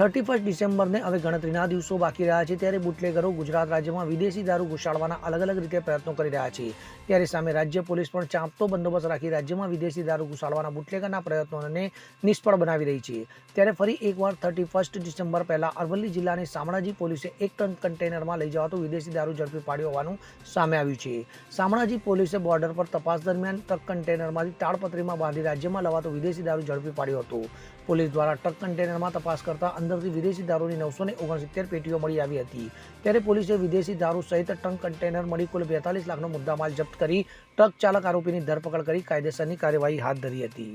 Thirty first ડિસેમ્બરને હવે ગણતરીના દિવસો બાકી રહ્યા છે. ત્યારે બુટલેગરો ગુજરાત રાજ્યમાં વિદેશી દારૂ ઘુસાડવાના અલગ અલગ રીતે પ્રયત્નો કરી રહ્યા છે. ત્યારે સામે રાજ્ય પોલીસ પણ ચાંપતો બંદોબસ્ત રાખી રાજ્યમાં વિદેશી દારૂ ઘુસાડવાના બુટલેગરના પ્રયત્નોને નિષ્ફળ બનાવી રહી છે. ત્યારે ફરી એકવાર થર્ટી ફર્સ્ટ ડિસેમ્બર પહેલાં અરવલ્લી જિલ્લાની શામળાજી પોલીસે એક ટન કન્ટેનરમાં લઈ જવાતો વિદેશી દારૂ ઝડપી પાડ્યો હોવાનું સામે આવ્યું છે. શામળાજી પોલીસે બોર્ડર પર તપાસ દરમિયાન ટ્રક કન્ટેનરમાંથી તાડપત્રીમાં બાંધી રાજ્યમાં લવાતો વિદેશી દારૂ ઝડપી પાડ્યો હતો. પોલીસ દ્વારા ટ્રક કન્ટેનરમાં તપાસ કરતા અંદરથી વિદેશી દારૂની નવસો ને ઓગણસિત્તેર પેટીઓ મળી આવી હતી. ત્યારે પોલીસે વિદેશી દારૂ સહિત ટંક કન્ટેનર મળી કુલ બેતાલીસ લાખનો મુદ્દામાલ જપ્ત કરી ટ્રક ચાલક આરોપીની ધરપકડ કરી કાયદેસરની કાર્યવાહી હાથ ધરી હતી.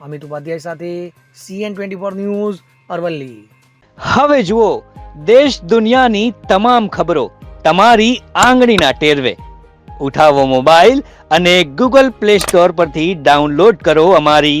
અમિત ઉપાધ્યાય સાથે CN twenty four news, Aravalli. હવે જુઓ, દેશ દુનિયાની તમામ ખબરો તમારી આંગળીના ટેરવે. ઉઠાવો મોબાઈલ અને ગૂગલ પ્લે સ્ટોર પરથી ડાઉનલોડ કરો અમારી